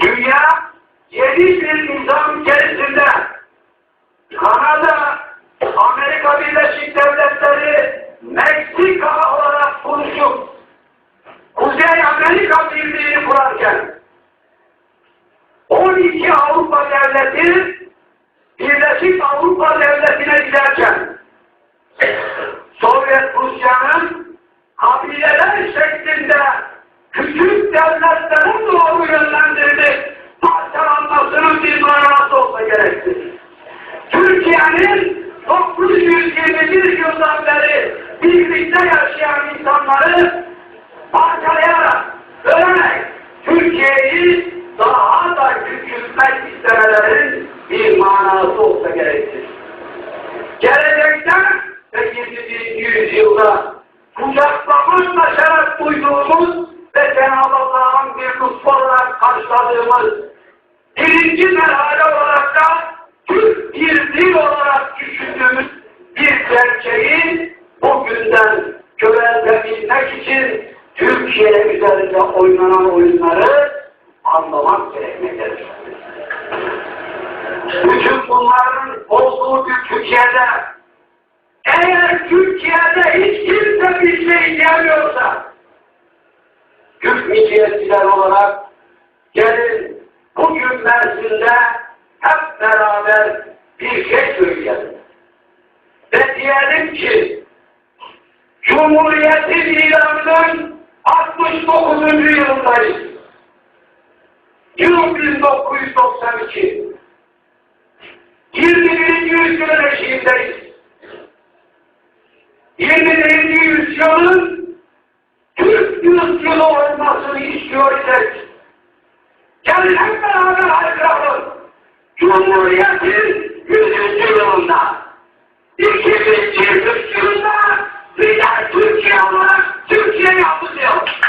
Dünya yeni bir nizam içerisinde. Kanada, Amerika Birleşik Devletleri, Meksika olarak konuşup Kuzey Amerika Birliği'ni kurarken 12 Avrupa devleti Birleşik Avrupa Devleti'ne giderken Sovyet Rusya'nın kabileler şeklinde küçük devletlerin birlikte yaşayan insanları parçalayarak, bölerek Türkiye'yi daha da küçültmek istemelerinin bir manası olsa gerektir. Gelecekte ve 21. yüzyılda kucaklamakla şeref duyduğumuz ve Cenab-ı Allah'ın bir lütfu olarak karşıladığımız birinci merhale olarak da Türk bir dil olarak düşündüğümüz bir gerçeği bugünden köreltebilmek için Türkiye üzerinde oynanan oyunları anlamak gerekmektedir. Bütün bunların olduğu bir Türkiye'de eğer Türkiye'de hiç kimse bir şey diyemiyorsa Türk milliyetçiler olarak gelin bugün Mersin'de hep beraber bir şey söyleyelim. Ve diyelim ki Cumhuriyetin ilanının 69. yılındayız. Yıl 1992. 21. yüzyılın eşiğindeyiz. 21. yüzyılın Türk yüzyılı olmasını istiyor isek, gelin hep beraber haykıralım. Cumhuriyetin 100. yılında iki do céu.